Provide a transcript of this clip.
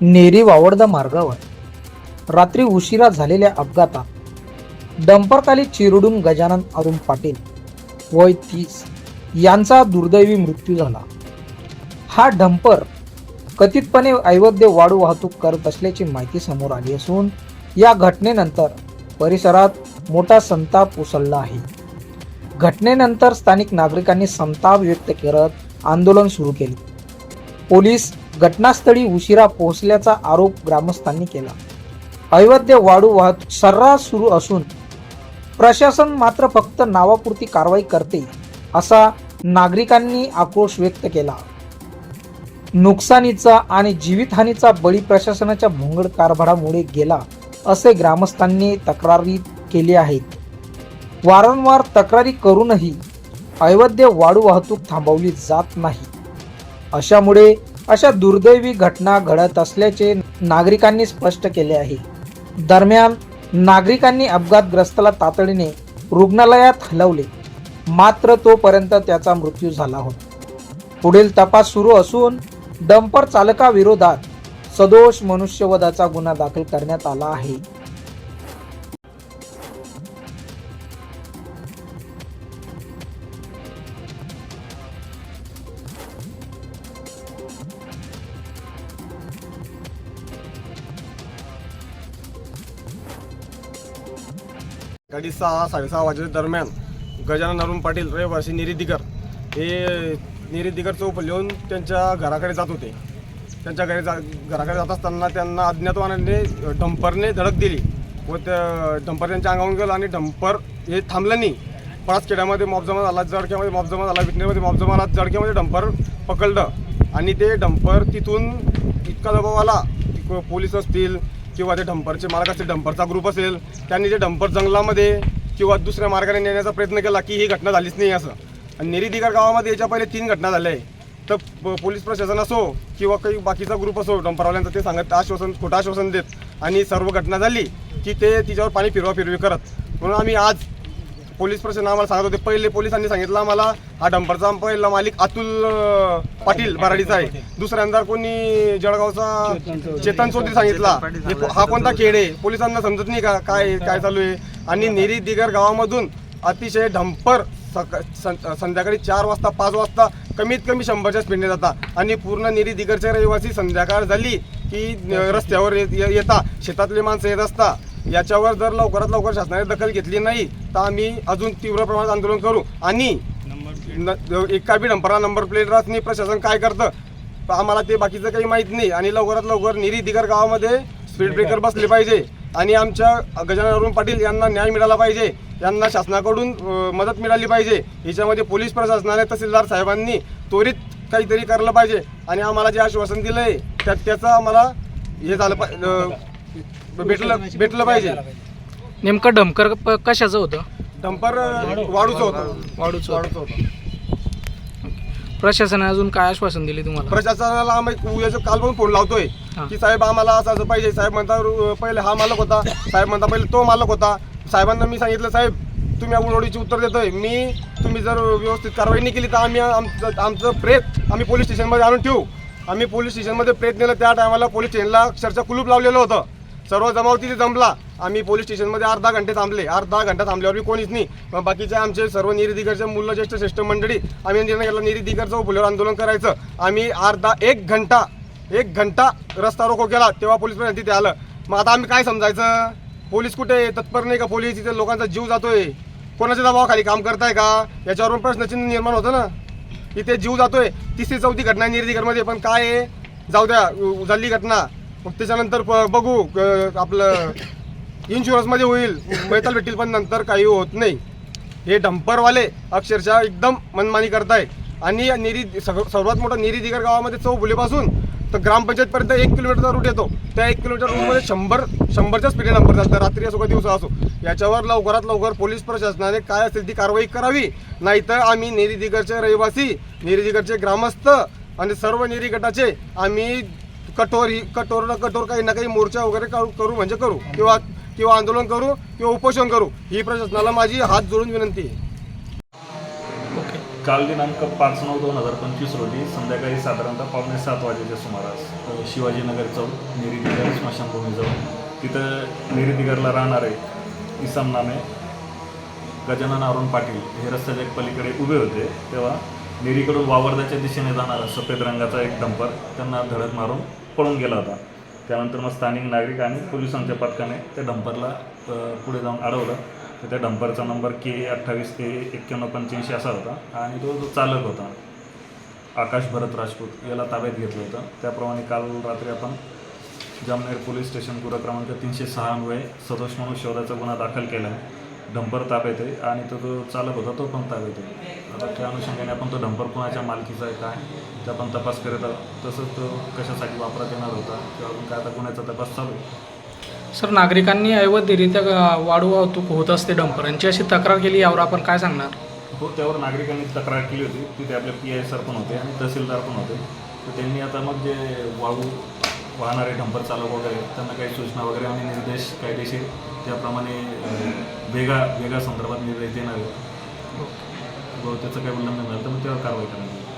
नेरी वावडदा मार्गावर. रात्री उशिरा झालेल्या अपघातात डंपरखाली चिरडून गजानन अरुण पाटील वय तीस यांचा दुर्दैवी मृत्यू झाला. हा डंपर कथितपणे अवैध वाळू वाहतूक करत असल्याची माहिती समोर आली असून या घटनेनंतर परिसरात मोठा संताप उसळला आहे. घटनेनंतर स्थानिक नागरिकांनी संताप व्यक्त करत आंदोलन सुरू केले. पोलीस घटनास्थळी उशिरा पोहोचल्याचा आरोप ग्रामस्थांनी केला. अवैध वाळू वाहतूक सर्रास सुरू असून प्रशासन मात्र फक्त नावापुरती कारवाई करते असा नागरिकांनी आक्रोश व्यक्त केला. नुकसानीचा आणि जीवितहानीचा बळी प्रशासनाच्या भोंगड कारभारामुळे गेला असे ग्रामस्थांनी तक्रारी केली आहेत. वारंवार तक्रारी करूनही अवैध वाळू वाहतूक थांबवली जात नाही. अशामुळे अशा दुर्दैवी घटना घडत असल्याचे नागरिकांनी स्पष्ट केले आहे. दरम्यान नागरिकांनी अपघातग्रस्ताला तातडीने रुग्णालयात हलवले. मात्र तोपर्यंत त्याचा मृत्यू झाला होता. पुढील तपास सुरू असून डंपर चालकाविरोधात सदोष मनुष्यवधाचा गुन्हा दाखल करण्यात आला आहे. गाडी सहा साडेसहा वाजेच्या दरम्यान गजानन अरुण पाटील रहिवासी निरीदिगर हे निरीदिगर चौक लिहून त्यांच्या घराकडे जात होते. त्यांच्या घरी जा घराकडे जात असताना त्यांना अज्ञातवानाने डंपरने धडक दिली व त्या डंपर त्यांच्या अंगावून गेलं आणि डंपर हे थांबलं नाही पाच खेड्यामध्ये मॉबजमा झाला जडक्यामध्ये मॉबजमा झाला विटनेरमध्ये मॉबजमा आला जडक्यामध्ये डंपर पकडलं आणि ते डंपर तिथून इतका दबाव आला की पोलीस असतील किंवा ते डंपरचे मालक असतील डंपरचा ग्रुप असेल त्यांनी ते डंपर जंगलामध्ये किंवा दुसऱ्या मार्गाने नेण्याचा प्रयत्न केला की ही घटना झालीच नाही असं. आणि नेरीदिगर गावामध्ये याच्या पहिले तीन घटना झाल्या आहे तर प- पोलीस प्रशासन असो किंवा काही बाकीचा ग्रुप असो डंपरवाल्यांचं ते सांगत आश्वासन खोटं आश्वासन देत. आणि सर्व घटना झाली की ते तिच्यावर पाणी फिरवा फिरवी करत. म्हणून आम्ही आज पोलीस प्रशासन आम्हाला सांगत होते पहिले पोलिसांनी सांगितलं आम्हाला हा डंपरचा पहिला मालिक अतुल पाटील बराडीचा आहे. दुसऱ्यांदा कोणी जळगावचा चेतन चौधरी सांगितला हा कोणता खेळ आहे? पोलिसांना समजत नाही का काय काय चालू आहे? आणि नेरी दिगर गावामधून अतिशय डंपर सका- सं- संध्याकाळी चार वाजता पाच वाजता कमीत कमी शंभरच्या स्पीडने जातात आणि पूर्ण नेरी दिगरच्या रहिवासी संध्याकाळ झाली की रस्त्यावर ये- ये- येता. शेतातले माणसं येत असता. याच्यावर जर लवकरात लवकर शासनाने दखल घेतली नाही तर आम्ही अजून तीव्र प्रमाणात आंदोलन करू. आणि एका बी डंपरला नंबर प्लेट राहत नाही प्रशासन काय करतं? तर आम्हाला ते बाकीचं काही माहीत नाही. आणि लवकरात लवकर निरी दिगर गावामध्ये स्पीड ब्रेकर बसले पाहिजे. आणि आमच्या गजानन अरुण पाटील यांना न्याय मिळाला पाहिजे. यांना शासनाकडून मदत मिळाली पाहिजे. याच्यामध्ये पोलीस प्रशासनाने तहसीलदार साहेबांनी त्वरित काहीतरी करायला पाहिजे. आणि आम्हाला जे आश्वासन दिलं आहे त्या त्याचं आम्हाला हे झालं पाहिजे भेटलं भेटलं पाहिजे. नेमकं डमकर प- कशाचं होतं? डंपर वाढूचं होतं. वाढूचं वाढूचं होतं. प्रशासनाने अजून काय आश्वासन दिले तुम्हाला? प्रशासनाला आम्ही उद्याचं काल पण फोन लावतोय हा. की साहेब आम्हाला असं असं पाहिजे. साहेब म्हणतात "रु- पहिले हा मालक होता. साहेब म्हणता पहिले तो मालक होता. साहेबांना मी सांगितलं साहेब तुम्ही उडवडीची उत्तर देतोय. मी तुम्ही जर व्यवस्थित कारवाई नाही केली तर आम्ही आमचं आमचं प्रेत आम्ही पोलीस स्टेशनमध्ये आणून ठेवू. आम्ही पोलीस स्टेशनमध्ये प्रेत नेलं. त्या टायमाला पोलीस स्टेशनला अक्षरशः कुलूप लावलेलं होतं. सर्व जमाव तिथे जमला. आम्ही पोलीस स्टेशनमध्ये अर्धा घंटे थांबले. अर्धा घंटा थांबल्यावर बी कोणीच नाही. मग बाकीचे आमचे सर्व निरीधिकरचे मुलं ज्येष्ठ श्रेष्ठ मंडळी आम्ही निर्णय घेतला निरीधिकरचं फुलेवर आंदोलन करायचं. आम्ही अर्धा एक घंटा एक घंटा रस्ता रोको केला तेव्हा पोलीसपर्यंत तिथे आलं. मग आता आम्ही काय समजायचं? पोलीस कुठे आहे? तत्पर नाही का पोलीस? तिथे लोकांचा जीव जातोय. कोणाच्या दबावाखाली काम करताय का? याच्यावरून प्रश्नचिन्ह निर्माण होतं ना. इथे जीव जातोय. तिसरी चौथी घटना निर्धिकरमध्ये पण काय आहे? जाऊ द्या झाली घटना. मग त्याच्यानंतर प- बघू क- आपलं इन्शुरन्समध्ये होईल मिळताल भेटतील पण नंतर काही होत नाही. हे डंपरवाले अक्षरशः एकदम मनमानी करताय. आणि निरी सग- सर्वात मोठा निरीदिगर गावामध्ये चौफुलेपासून तर ग्रामपंचायतपर्यंत एक किलोमीटरचा रूट येतो. त्या एक किलोमीटर रूटमध्ये शंभर शंभरच्या स्पीडे नंबर असतात रात्री असो का दिवसा असो. याच्यावर लवकरात लवकर पोलीस प्रशासनाने काय असेल ती कारवाई करावी. नाहीतर आम्ही निरीदिगरचे रहिवासी निरीदिगरचे ग्रामस्थ आणि सर्व निरी गटाचे आम्ही कठोर ही कठोर ना कठोर काही ना काही मोर्चा वगैरे करू करू म्हणजे करू. किंवा किंवा आंदोलन करू किंवा उपोषण करू. ही प्रशासनाला माझी हात जोडून विनंती आहे. काल दिनांक पाच नऊ दोन हजार पंचवीस रोजी संध्याकाळी साधारणतः पावणे सात वाजेच्या सुमारास शिवाजीनगर चौक निरीदिगर स्मशानभूमीजवळ तिथं निरीदिगरला राहणारे इसम नामे गजानन अरुण पाटील हे रस्त्याच्या एक पलीकडे उभे होते. तेव्हा निरीकडून वावरदाच्या दिशेने जाणारा सफेद रंगाचा एक डंपर त्यांना धडक मारून पळून गेला होता. त्यानंतर मग स्थानिक नागरिक आणि पोलिसांच्या पथकाने त्या डंपरला पुढे जाऊन अडवलं. तर त्या डंपरचा नंबर के अठ्ठावीस ते एक्क्याण्णव पंच्याऐंशी असा होता आणि तो जो चालक होता आकाश भरत राजपूत याला ताब्यात घेतलं होतं. त्याप्रमाणे काल रात्री आपण जामनेर पोलीस स्टेशन गुन्हा क्रमांक तीनशे सहा अन्वये सदोष म्हणून शोधाचा गुन्हा दाखल केला आहे. डंपर ताब्यात आहे आणि तो जो चालक होता तो पण ताब्यात आहे आता त्या अनुषंगाने आपण तो डंपर कोणाच्या मालकीचा आहे काय? ते आपण तपास करत आहोत. तसंच तो कशासाठी वापरात येणार होता किंवा अजून काय? आता गुन्ह्याचा तपास चालू आहे. सर नागरिकांनी अवैधरित्या अ, वाळू वाहतूक होत असते डंपर. यांची अशी तक्रार केली यावर आपण काय सांगणार? हो त्यावर नागरिकांनी तक्रार केली होती. तिथे आपले पी आय सर पण होते आणि तहसीलदार पण होते. तर त्यांनी आता मग जे वाळू वाहणारे डंपर चालक वगैरे त्यांना काही सूचना वगैरे आणि निर्देश कायदेशीर त्याप्रमाणे वेगा वेगा संदर्भात निर्देश देणार व त्याचं काही उल्लंघन झालं तर मग त्यावर कारवाई करणार